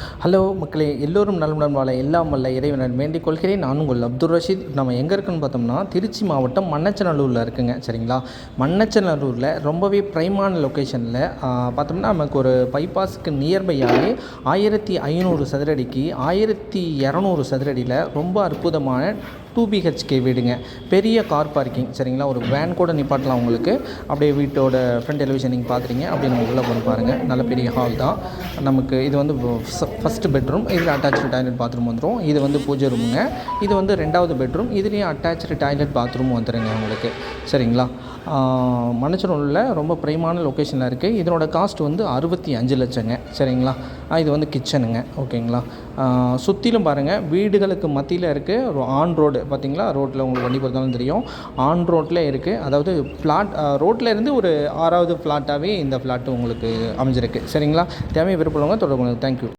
Hello மக்களே எல்லோரும் நலமுடன் வாழ எல்லாம் வல்ல இறைவனர் வேண்டிக் கொள்கிறேன். நான் உங்கள் அப்துல் ரஷீத். நம்ம எங்கே இருக்குன்னு பார்த்தோம்னா திருச்சி மாவட்டம் மண்ணச்சநல்லூரில் இருக்குங்க. சரிங்களா? மண்ணச்சநல்லூரில் ரொம்பவே ப்ரைமான லொக்கேஷனில் பார்த்தோம்னா நமக்கு ஒரு பைபாஸுக்கு நியர்பையாகவே ஆயிரத்தி ஐநூறு சதுரடிக்கு ஆயிரத்தி இரநூறு சதுரடியில் ரொம்ப அற்புதமான டூ பிஹெச்கே வீடுங்க. பெரிய கார் பார்க்கிங் சரிங்களா? ஒரு வேன் கூட நிப்பாட்டலாம் உங்களுக்கு. அப்படியே வீட்டோட ஃப்ரண்ட் டெலிவிஷன் நீங்கள் பார்க்குறீங்க அப்படியே நம்ம உள்ளே போய் பாருங்கள் நல்ல பெரிய ஹால் தான். நமக்கு இது வந்து ஃபஸ்ட்டு பெட்ரூம் இதில் அட்டாச்சு டாய்லெட் பாத்ரூம் வந்துடும் இது வந்து பூஜை ரூமுங்க இது வந்து ரெண்டாவது பெட்ரூம் இதுலேயும் அட்டாச்சு டாய்லெட் பாத்ரூம் வந்துடுங்க உங்களுக்கு. சரிங்களா? மணச்சனூரில் ரொம்ப பிரைமான லொக்கேஷனில் இருக்குது இதனோட காஸ்ட் வந்து அறுபத்தி அஞ்சு லட்சங்க. சரிங்களா? இது வந்து கிச்சனுங்க. ஓகேங்களா? சுற்றிலும் பாருங்கள் வீடுகளுக்கு மத்தியில் இருக்குது ஆன் ரோடு பார்த்தீங்களா ரோட்டில் உங்களுக்கு வண்டி பொறுத்தாலும் தெரியும். ஆன் ரோட்டில் இருக்குது அதாவது ஃப்ளாட் ரோட்டில் இருந்து ஒரு ஆறாவது ஃப்ளாட்டாகவே இந்த ஃப்ளாட்டு உங்களுக்கு அமைஞ்சிருக்கு. சரிங்களா? தேவையை விருப்பம் தொடர்பு தேங்க்யூ